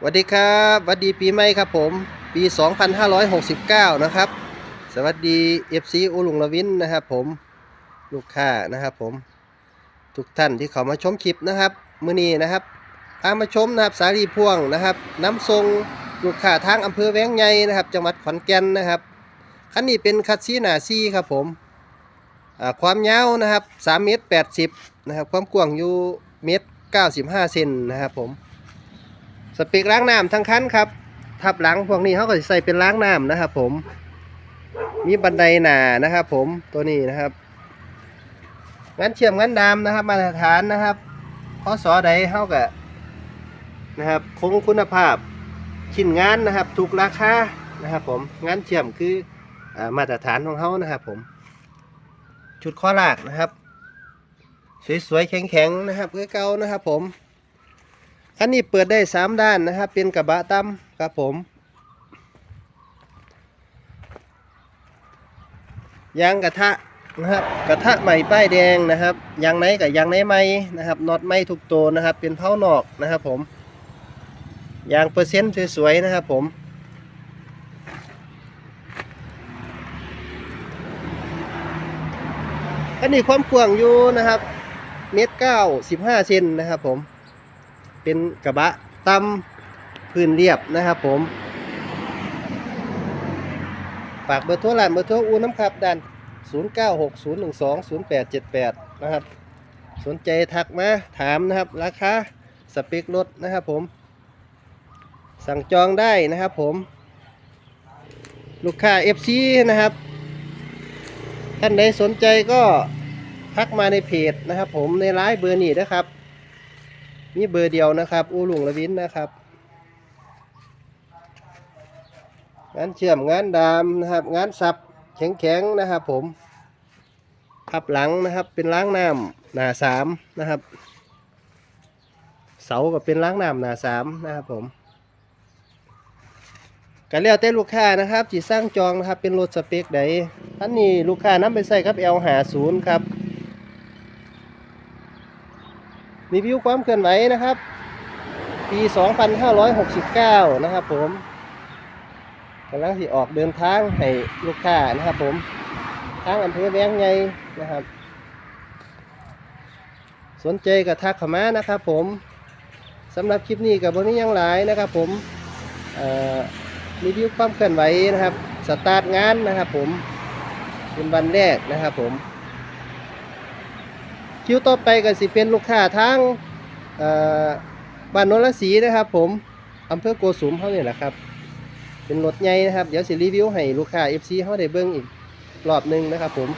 สวัสดีครับสวัสดีปีใหม่ครับผม ปี 2569 นะครับ สวัสดี FC อุลุงละวินนะครับผมลูกค้านะครับผม ทุกท่านที่เข้ามาชมคลิปนะครับมื้อนี้นะครับพามาชมนะครับสาลีพ่วงนะครับ น้ำทรงลูกค้าทางอำเภอแวงใหญ่นะครับ จังหวัดขอนแก่นนะครับคันนี้เป็นคัตซีหนาซี่ครับผมความยาวนะครับ3เมตร80นะครับความกว้างอยู่เมตร95เซนนะครับผม สเปกล้างน้ำทั้งคันครับทับหลังพวกนี้เขาก็ใส่เป็นล้างน้ำนะครับ ผม มีบันไดหนานะครับ ผมตัวนี้นะครับงานเชื่อมงานดามนะครับ มาตรฐานนะครับพอสอใดเขาก็นะครับคงคุณภาพชิ้นงานนะครับ ถูกราคานะครับ ผมงานเชื่อมคืออามาตรฐานของเขานะครับ ผม ชุดข้อลากนะครับ สวยๆแข็งๆนะครับเพื่อเก่านะครับ ผม คันนี้เปิดได้สามด้านนะครับ เป็นกระบะตั้มครับผม ยางกระทะนะครับ กระทะใหม่ป้ายแดงนะครับ ยางไหนกับยางไหนใหม่นะครับน็อตไม่ทุกตัวนะครับ เป็นเผานอกนะครับผม ยางเปอร์เซ็นต์สวยๆนะครับผมอันนี้ความกว้างอยู่นะครับ เมตรเก้าสิบห้าเซนนะครับผม เป็นกระบะตำพื้นเรียบนะครับผมฝากเบอร์โทรร้านเบอร์โทรอูน้ำครับดัน0960120878 นะครับ สนใจทักมาถามนะครับ ราคาสเปครถนะครับผม สั่งจองได้นะครับผม ลูกค้า FC นะครับ ท่านใดสนใจก็ทักมาในเพจนะครับผมในไลน์เบอร์นี้นะครับ มีเบอร์เดียวนะครับ อูหลุงละวินนะครับงานเชื่อมงานดามนะครับ งานสับแข็งๆนะครับ ผมทับหลังนะครับ เป็นล้างน้ำหนาสามนะครับ เสาก็เป็นล้างน้ำหนาสามนะครับ ผมกันแล้วแต่ลูกค้านะครับที่สร้างจองนะครับเป็นรถสเปคใดอันนี้ลูกค้านำไปใส่ครับ L หาศูนย์ครับ รีวิวความเคลื่อนไหวนะครับ ปี 2569 นะครับผมกำลังที่ออกเดินทางให้ลูกค้านะครับผม ทางอำเภอแวงใหญ่นะครับ สนใจกับทักเข้ามานะครับผมสำหรับคลิปนี้กับบนี้ยังหลายนะครับผมเอ่อรีวิวความเคลื่อนไหวนะครับ สตาร์ทงานนะครับผม เป็นวันแรกนะครับผม คิวต่อไปก็สิเป็นลูกค้าทางบ้านโนนลสีนะครับ ผมอำเภอโกสุมเขาเนี่ยแหละครับ เป็นรถใหญ่นะครับ เดี๋ยวสิรีวิวให้ลูกค้า FC เขาได้เบิ้งอีกรอบหนึงนะครับผม